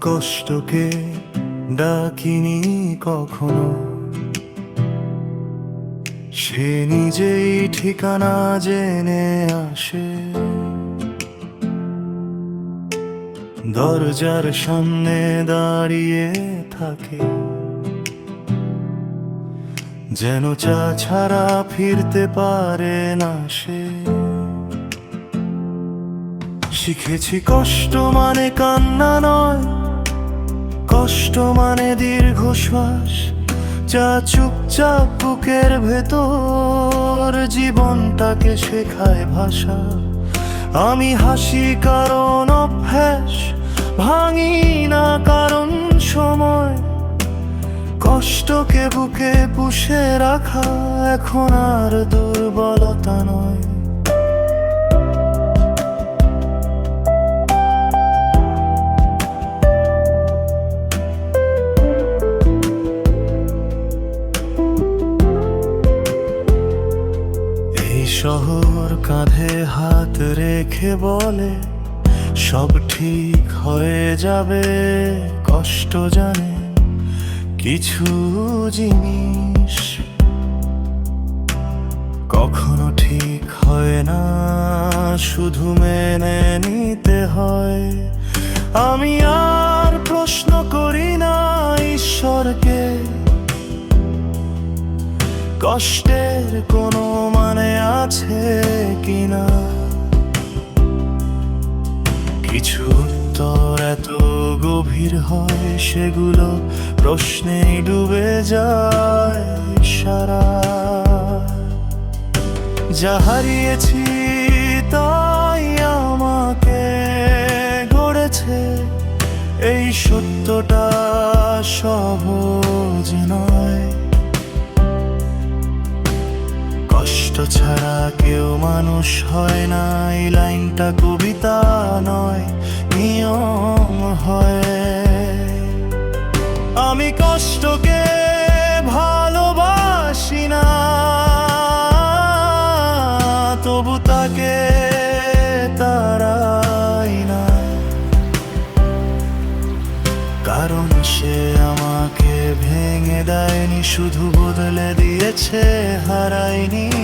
কষ্টকে ডাকিনি কখনো। সে নিজেই ঠিকানা জেনে আসে। দরজার সামনে দাঁড়িয়ে থাকে। যেন চা ছাড়া ফিরতে পারে না সে। শিখেছি কষ্ট মানে কান্না নয়। কষ্ট মানে দীর্ঘ দীর্ঘশ্বাস যা চুপচাপ বুকের ভেতর জীবনটাকে শেখায় ভাষা। আমি হাসি কারণ অভ্যাস, ভাঙি না কারণ সময়। কষ্টকে বুকে পুষে রাখা এখন আর দুর্বলতা নয়। শহর কাঁধে হাত রেখে বলে, সব ঠিক হয়ে যাবে, কষ্ট জানে, কিছু জিনিস কখনো ঠিক হয় না, শুধু মেনে নিতে হয়। আমি আর কষ্টের কোনো মানে আছে কিনা? কিছু উত্তর এত গভীর হয় সেগুলো প্রশ্নেই ডুবে যায় সারা। যা হারিয়েছি তাই আমাকে গড়েছে, এই সত্যটা সহজ নয়। কষ্ট ছাড়া কেউ মানুষ হয় না, এই লাইনটা কবিতা নয়, নিয়ম হয়। আমি কষ্টকে ভালোবাসি না, তবু তাকে তারাই না। কারণ সে আমাকে ভেঙে দেয়নি, শুধু বদলে দিয়েছে হারাইনি